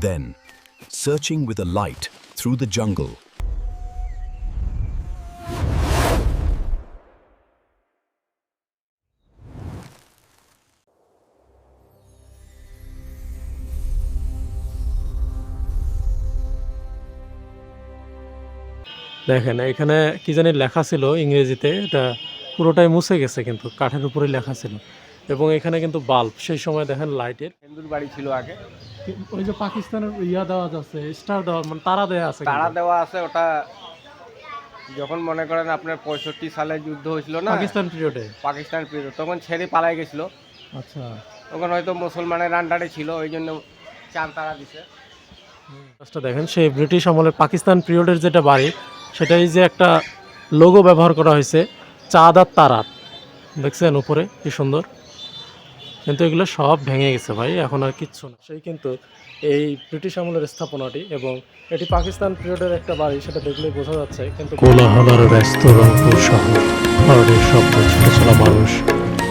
Then, searching with a light through the jungle, দেখেন এখানে কি জানি লেখা ছিল ইংরেজিতে এটা পুরোটাই মুছে গেছে কিন্তু কাঠের উপরে লেখা ছিল। এবং এখানে কিন্তু বাল্ব সেই সময় দেখেন লাইটের হিন্দুর বাড়ি ছিল আগে। ওই যে পাকিস্তানের ইয়া দেওয়া যাচ্ছে স্টার দেওয়া মানে তারা দেওয়া আছে তারা দেওয়া আছে ওটা যখন মনে করেন আপনার পঁয়ষট্টি সালে যুদ্ধ হয়েছিল না পাকিস্তান পিরিয়ডে পাকিস্তান পিরিয়ড তখন ছেড়ে পালাই গেছিল। আচ্ছা। তখন হয়তো মুসলমানের আন্ডারে ছিল ওই জন্য চার তারা দিছে। দেখেন সেই ব্রিটিশ আমলের পাকিস্তান পিরিয়ডের যেটা বাড়ি সেটাই যে একটা লোগো ব্যবহার করা হয়েছে চাঁদ আর তারার দেখছেন উপরে কি সুন্দর। কিন্তু এগুলো সব ভেঙে গেছে ভাই এখন আর কিচ্ছু না। সেই কিন্তু এই ব্রিটিশ আমলের স্থাপনাটি এবং এটি পাকিস্তান পিরিয়ডের একটা বাড়ি সেটা দেখলেই বোঝা যাচ্ছে কিন্তু কোলাহলার ব্যস্ত রংপুর শহর হরনের শব্দ ছুটে চলা মানুষ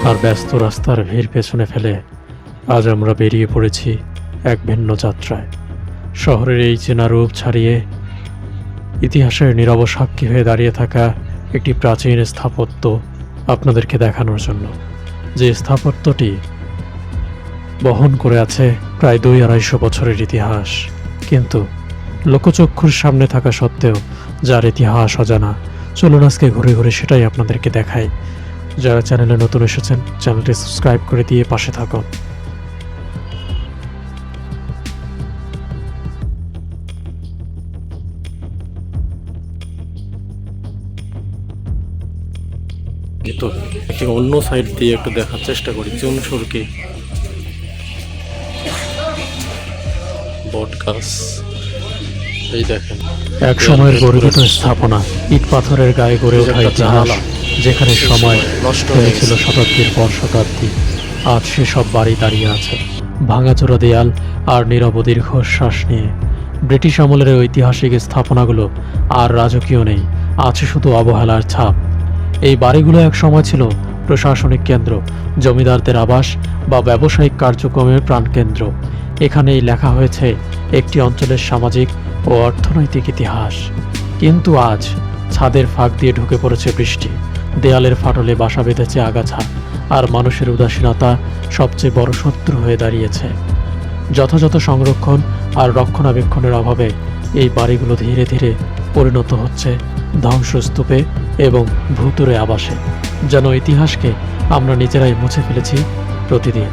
আর ব্যস্ত রাস্তার ভিড় পেছনে ফেলে আজ আমরা বেরিয়ে পড়েছি এক ভিন্ন যাত্রায়। শহরের এই চেনা রূপ ছাড়িয়ে ইতিহাসের নীরব সাক্ষী হয়ে দাঁড়িয়ে থাকা একটি প্রাচীন স্থাপত্য আপনাদেরকে দেখানোর জন্য। যে স্থাপত্যটি বহন করে আছে প্রায় দুই আড়াইশো বছরের ইতিহাস। কিন্তু লোকচক্ষুর সামনে থাকা সত্ত্বেও যার ইতিহাস অজানা, চলুন আজকে ঘুরে ঘুরে সেটাই আপনাদেরকে দেখাই। যারা চ্যানেলে নতুন এসেছেন, চ্যানেলটি সাবস্ক্রাইব করে দিয়ে পাশে থাকুন। একটি অন্য সাইড দিয়ে একটু দেখার চেষ্টা করি, চুন সুরকি। বট গাছ এই দেখেন। এক সময়ের গরিবত স্থাপনা ইট পাথরের গায়ে গড়ে ওঠা ইতিহাস যেখানে সময় নষ্ট হয়েছিল শতাব্দীর পর শতাব্দী। আজ সেসব বাড়ি দাঁড়িয়ে আছে। ভাঙাচোরা দেয়াল আর নীরব দীর্ঘশ্বাস নিয়ে। ব্রিটিশ আমলের ঐতিহাসিক স্থাপনাগুলো আর রাজকীয় নেই। আছে শুধু অবহেলার ছাপ। এই বাড়িগুলো এক সময় ছিল প্রশাসনিক কেন্দ্র, জমিদারদের আবাস বা ব্যবসায়িক কার্যক্রমের প্রাণকেন্দ্র। এখানেই লেখা হয়েছে, একটি অঞ্চলের সামাজিক ও অর্থনৈতিক ইতিহাস। কিন্তু আজ ছাদের ফাঁক দিয়ে ঢুকে পড়েছে বৃষ্টি। দেয়ালের ফাটলে বাসা বেঁধেছে আগাছা, আর মানুষের উদাসীনতা সবচেয়ে বড় শত্রু হয়ে দাঁড়িয়েছে। যথাযথ সংরক্ষণ আর রক্ষণাবেক্ষণের অভাবে এই বাড়িগুলো ধীরে ধীরে পরিণত হচ্ছে ধ্বংসস্তূপে এবং ভূতুরে আবাসে। যেন ইতিহাসকে আমরা নিজেরাই মুছে ফেলেছি প্রতিদিন।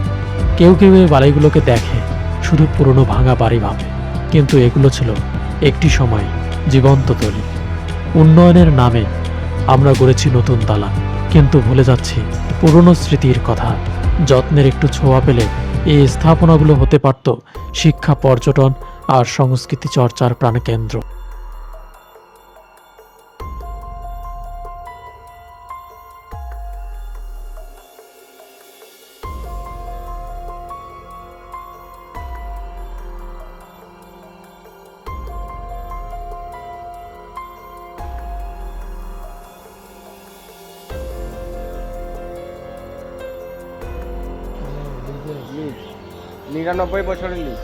কেউ কেউ এই বাড়িগুলোকে দেখে শুধু পুরনো ভাঙা বাড়ি ভাবে, কিন্তু এগুলো ছিল একটি সময় জীবন্ত তৈরি। উন্নয়নের নামে আমরা গড়েছি নতুন দালান, কিন্তু ভুলে যাচ্ছি পুরনো স্মৃতির কথা। যত্নের একটু ছোঁয়া পেলে এই স্থাপনাগুলো হতে পারত শিক্ষা, পর্যটন আর সংস্কৃতি চর্চার প্রাণকেন্দ্র। নিরানব্বই বছরের লিজ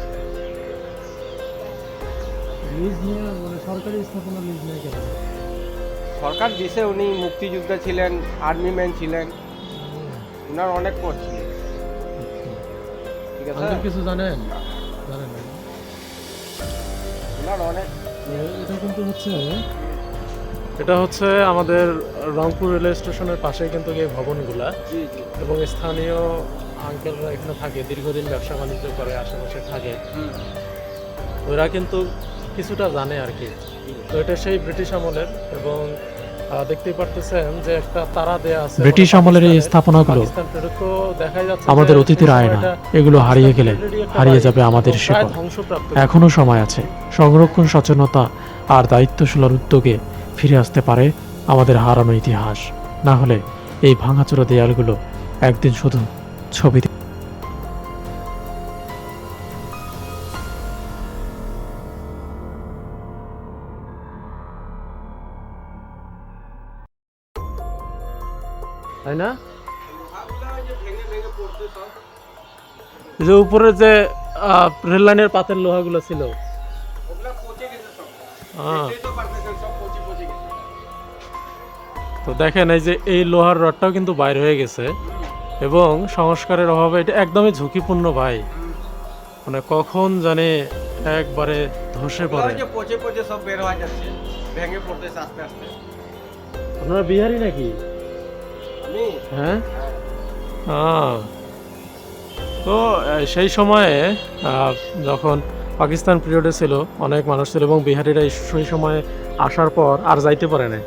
লিজ নিয়ে মানে সরকারি স্থাপনা লিজ নিয়ে কেন? সরকার দিছে উনি মুক্তিযোদ্ধা ছিলেন আর্মি ম্যান ছিলেন। ওনার অনেক পদ ছিল। ঠিক আছে? কিছু জানেন? জানেন। না ওনার অনেক এটা কিন্তু হচ্ছে এটা হচ্ছে আমাদের রংপুর রেলওয়ে স্টেশনের পাশেই কিন্তু এই ভবনগুলা। জি জি। এবং স্থানীয় আঙ্কেলরা এখানে থাকে দীর্ঘদিন ব্যবসা বাণিজ্য করে আশেপাশে থাকে। ওরা কিন্তু কিছুটা জানে আর কি। তো এটা সেই ব্রিটিশ আমলের এবং দেখতেই পারতেছেন যে একটা তারা দেয়া আছে ব্রিটিশ মানে আমলের এই স্থাপনাগুলো আমাদের অতীতের আয়না এগুলো হারিয়ে গেলে হারিয়ে যাবে আমাদের শিকড় এখনও সময় আছে। সংরক্ষণ সচেতনতা আর দায়িত্বশীলার উদ্যোগে ফিরে আসতে পারে আমাদের হারানো ইতিহাস। না হলে এই ভাঙাচোরা দেয়ালগুলো একদিন শুধু ছবিতে তাই না? যে উপরে যে রেল লাইনের পাতের লোহাগুলো ছিল। ওগুলা পচে গেছে সব হ্যাঁ। দেখতেই তো পারতেছেন সব পচে পচে গেছে তো দেখেন এই যে এই লোহার রডটাও কিন্তু বাইর হয়ে গেছে। এবং সংস্কারের অভাবে এটা একদমই ঝুঁকিপূর্ণ ভাই। মানে কখন জানে একবারে ধসে পড়ে। ওই পচে পচে সব বের হয়ে যাচ্ছে ভেঙে পড়তেছে আস্তে আস্তে। আপনারা বিহারি নাকি? আমি? হ্যাঁ? তো সেই সময়ে যখন পাকিস্তান পিরিয়ডে ছিল অনেক মানুষ ছিল এবং বিহারিরা সেই সময়ে আসার পর আর যাইতে পারে না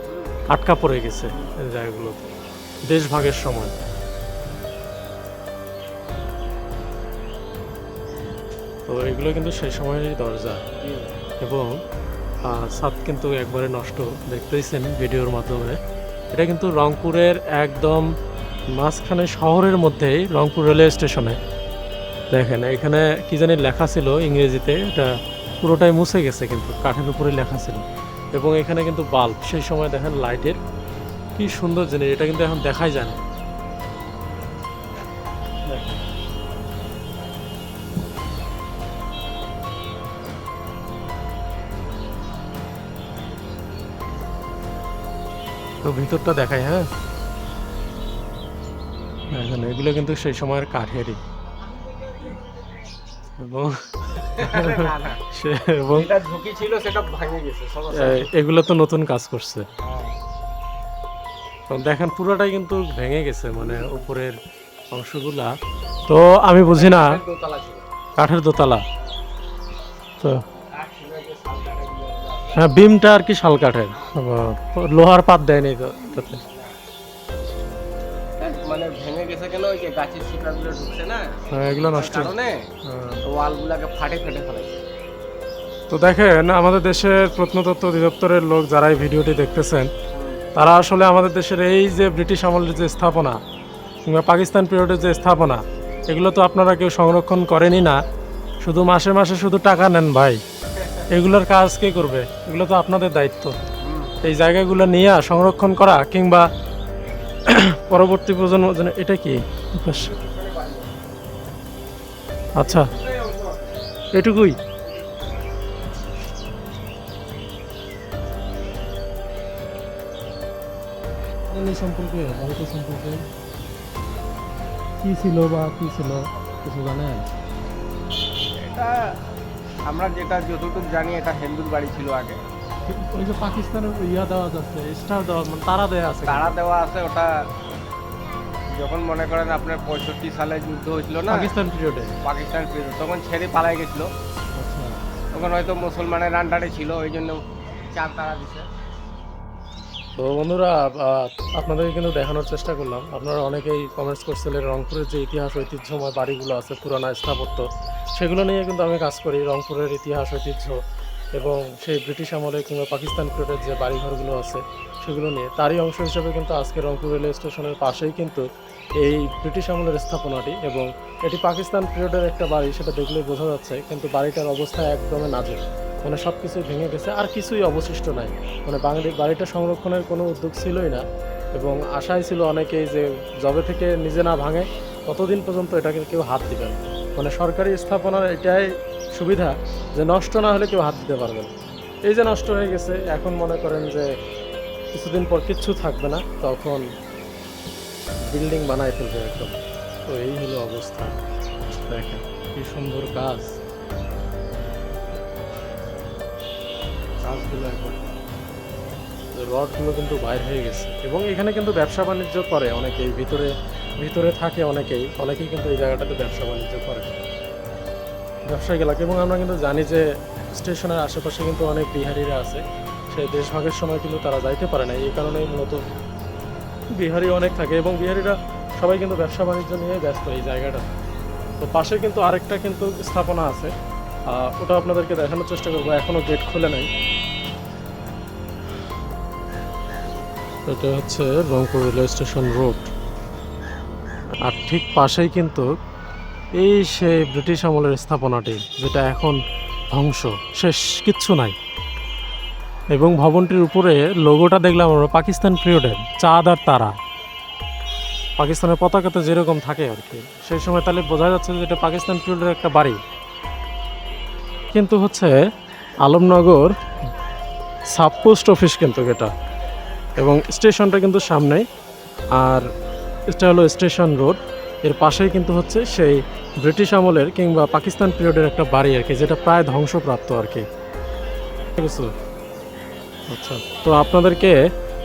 আটকা পড়ে গেছে এই জায়গাগুলোতে দেশ ভাগের সময়। তো এগুলো কিন্তু সেই সময়েরই দরজা। এবং ছাদ কিন্তু একবারে নষ্ট, দেখতেইছেন ভিডিওর মাধ্যমে। এটা কিন্তু রংপুরের একদম মাঝখানে শহরের মধ্যেই রংপুর রেলওয়ে স্টেশনে। দেখেন, এখানে কি জানি লেখা ছিল ইংরেজিতে, এটা পুরোটাই মুছে গেছে কিন্তু, কাঠের উপরে লেখা ছিল। এবং এখানে কিন্তু বাল্ব, সেই সময় দেখেন লাইটের, কি সুন্দর জিনিস, এটা কিন্তু এখন দেখাই যায় না। তো ভিতরটা দেখাই হ্যাঁ? দেখেন এগুলো কিন্তু সেই সময়ের কাঠেরই। এবং এগুলো তো নতুন কাজ করছে। দেখেন পুরোটাই কিন্তু ভেঙে গেছে মানে উপরের অংশগুলা। তো আমি বুঝি না কাঠের দোতলা। তো হ্যাঁ বিমটা আর কি শাল কাঠের। লোহার পাত দেয়নি তাতে। মানে ভেঙে গেছে কেন? ওই যে গাছের শিকড়গুলো ঢুকছে না? হ্যাঁ, এগুলো নষ্ট। কারণে হ্যাঁ। ফাটে ফেটে ফেলাইছে তো দেখেন আমাদের দেশের প্রত্নতত্ত্ব অধিদপ্তরের লোক যারা এই ভিডিওটি দেখতেছেন তারা আসলে আমাদের দেশের এই যে ব্রিটিশ আমলের যে স্থাপনা কিংবা পাকিস্তান পিরিয়ডের যে স্থাপনা এগুলো তো আপনারা কেউ সংরক্ষণ করেনই না। শুধু মাসে মাসে শুধু টাকা নেন ভাই। এগুলোর কাজ কে করবে? এগুলো তো আপনাদের দায়িত্ব। এই জায়গাগুলো নিয়ে সংরক্ষণ করা কিংবা পরবর্তী প্রজন্ম যেন এটা কি? আচ্ছা এটুকুই। সম্পর্কে ভারত সম্পর্কে কি ছিল বা কি ছিল কিছু জানেন? এটা আমরা যেটা যতটুকু জানি এটা হিন্দুর বাড়ি ছিল আগে। ওই যে পাকিস্তানের ইয়া দেওয়া যাচ্ছে স্টার দেওয়া মানে তারা দেওয়া আছে। তারা দেওয়া আছে ওটা যখন মনে করেন আপনার পঁয়ষট্টি সালে যুদ্ধ হয়েছিল না? পাকিস্তান পিরিয়ডে পাকিস্তান period, তখন ছেড়ে পালাই গেছিল। আচ্ছা। তখন হয়তো মুসলমানের আন্ডারে ছিল ওই জন্য চার তারা দিছে। তো বন্ধুরা আপনাদেরকে কিন্তু দেখানোর চেষ্টা করলাম। আপনারা অনেকেই কমেন্টস করছিলেন রংপুরের যে ইতিহাস ঐতিহ্যময় বাড়িগুলো আছে পুরানা স্থাপত্য। সেগুলো নিয়ে কিন্তু আমি কাজ করি। রংপুরের ইতিহাস, ঐতিহ্য এবং সেই ব্রিটিশ আমলে কিংবা পাকিস্তান পিরিয়ডের যে বাড়িঘরগুলো আছে, সেগুলো নিয়ে। তারই অংশ হিসেবে কিন্তু আজকে রংপুর রেলওয়ে স্টেশনের পাশেই কিন্তু এই ব্রিটিশ আমলের স্থাপনাটি এবং এটি পাকিস্তান পিরিয়ডের একটা বাড়ি, সেটা দেখলেই বোঝা যাচ্ছে কিন্তু বাড়িটার অবস্থা একদমই নাজুক। মানে সব কিছুই ভেঙে গেছে, আর কিছুই অবশিষ্ট নাই। মানে বাঙালি, বাড়িটা সংরক্ষণের কোনো উদ্যোগ ছিলই না এবং আশাই ছিল অনেকেই যে জবে থেকে নিজে না ভাঙে, ততদিন পর্যন্ত এটাকে কেউ হাত দিবে না। মানে সরকারি স্থাপনার এটাই সুবিধা যে নষ্ট না হলে কেউ হাত দিতে পারবে না। এই যে নষ্ট হয়ে গেছে, এখন মনে করেন যে কিছুদিন পর কিচ্ছু থাকবে না, তখন বিল্ডিং বানায় ফেলবে একদম। তো এই হলো অবস্থা। দেখেন, কি সুন্দর কাজ কাজগুলো একবার রডগুলো কিন্তু বাইর হয়ে গেছে। এবং এখানে কিন্তু ব্যবসা বাণিজ্য করে অনেকেই ভিতরে ভিতরে থাকে অনেকেই অনেকেই কিন্তু এই জায়গাটাতে ব্যবসা বাণিজ্য করে। ব্যবসায়িক এলাকা এবং আমরা কিন্তু জানি যে স্টেশনের আশেপাশে কিন্তু অনেক বিহারিরা আছে। সেই দেশভাগের সময় কিন্তু তারা যাইতে পারে না, এই কারণেই মূলত বিহারি অনেক থাকে, এবং বিহারিরা সবাই কিন্তু ব্যবসা বাণিজ্য নিয়ে ব্যস্ত এই জায়গাটা। তো পাশে কিন্তু আরেকটা কিন্তু স্থাপনা আছে ওটা আপনাদেরকে দেখানোর চেষ্টা করব এখনও গেট খুলে নাই। এটা হচ্ছে রংপুর রেলওয়ে স্টেশন রোড। আর ঠিক পাশেই কিন্তু এই সেই ব্রিটিশ আমলের স্থাপনাটি, যেটা এখন ধ্বংস, শেষ, কিচ্ছু নাই। এবং ভবনটির উপরে লোগোটা দেখলাম আমরা, পাকিস্তান পিরিয়ডের চাঁদ আর তারা। পাকিস্তানের পতাকাতে যেরকম থাকে আর কি, সেই সময় তাহলে বোঝা যাচ্ছে যে এটা পাকিস্তান পিরিয়ডের একটা বাড়ি। কিন্তু হচ্ছে আলমনগর সাবপোস্ট অফিস কিন্তু এটা, এবং স্টেশনটা কিন্তু সামনেই। আর এটা হলো স্টেশন রোড। এর পাশেই কিন্তু হচ্ছে সেই ব্রিটিশ আমলের কিংবা পাকিস্তান পিরিয়ডের একটা বাড়ি আর কি, যেটা প্রায় ধ্বংসপ্রাপ্ত আর কি। আচ্ছা তো আপনাদেরকে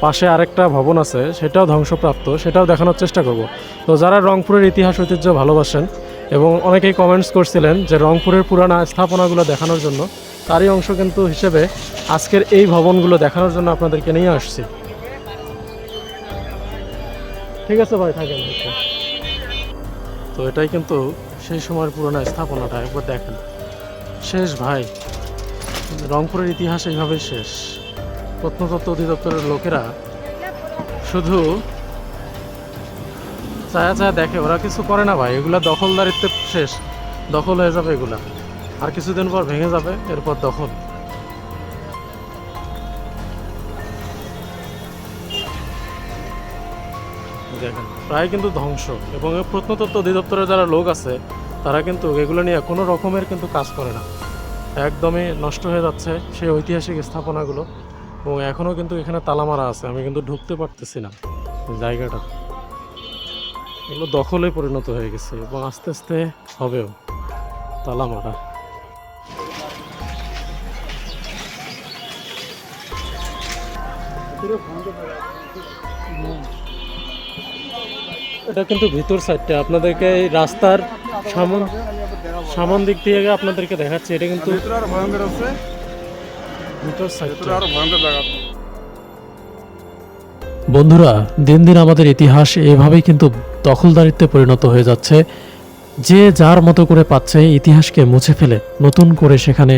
পাশে আরেকটা ভবন আছে, সেটাও ধ্বংসপ্রাপ্ত, সেটাও দেখানোর চেষ্টা করব। তো যারা রংপুরের ইতিহাস, ঐতিহ্য ভালোবাসেন এবং অনেকেই কমেন্টস করছিলেন যে রংপুরের পুরানা স্থাপনাগুলো দেখানোর জন্য, তারই অংশ কিন্তু হিসেবে আজকের এই ভবনগুলো দেখানোর জন্য আপনাদেরকে নিয়ে আসছি। ঠিক আছে ভাই, থাকেন। তো এটাই কিন্তু সেই সময়ের পুরোনো স্থাপনাটা, একবার দেখেন। শেষ ভাই, রংপুরের ইতিহাস এইভাবেই শেষ। প্রত্নতত্ত্ব অধিদপ্তরের লোকেরা শুধু চায়া চায়া দেখে, ওরা কিছু করে না ভাই, এগুলা দখলদারিত্বে শেষ। দখল হয়ে যাবে এগুলা। আর কিছুদিন পর ভেঙে যাবে, এরপর দখল। দেখেন, প্রায় কিন্তু ধ্বংস। এবং এই প্রত্নতত্ত্ব অধিদপ্তরের যারা লোক আছে, তারা কিন্তু এগুলো নিয়ে কোনো রকমের কিন্তু কাজ করে না। একদমই নষ্ট হয়ে যাচ্ছে সেই ঐতিহাসিক স্থাপনাগুলো। এবং এখনও কিন্তু এখানে তালা মারা আছে, আমি কিন্তু ঢুকতে পারতেছি না জায়গাটা। এগুলো দখলে পরিণত হয়ে গেছে এবং আস্তে আস্তে হবেও তালা মারা এটা কিন্তু ভিতর সাইডটা আপনাদেরকে এই রাস্তার সামন সামন দিক দিয়ে আপনাদেরকে দেখাচ্ছি। এটা কিন্তু ভয়ঙ্কর আছে। ভিতর সাইডটা আরও ভয়ঙ্কর জায়গা বন্ধুরা দিন দিন আমাদের ইতিহাস এভাবেই কিন্তু দখলদারিত্বে পরিণত হয়ে যাচ্ছে। যে যার মতো করে পাচ্ছে ইতিহাসকে মুছে ফেলে নতুন করে সেখানে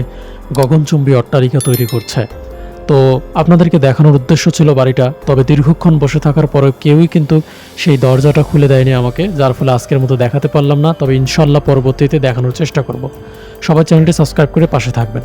গগনচুম্বী অট্টালিকা তৈরি করছে। তো আপনাদেরকে দেখানোর উদ্দেশ্য ছিল বাড়িটা, তবে দীর্ঘক্ষণ বসে থাকার পরে কেউই কিন্তু সেই দরজাটা খুলে দেয়নি আমাকে, যার ফলে আজকের মতো দেখাতে পারলাম না, তবে ইনশাল্লাহ পরবর্তীতে দেখানোর চেষ্টা করব। সবাই চ্যানেলটি সাবস্ক্রাইব করে পাশে থাকবেন।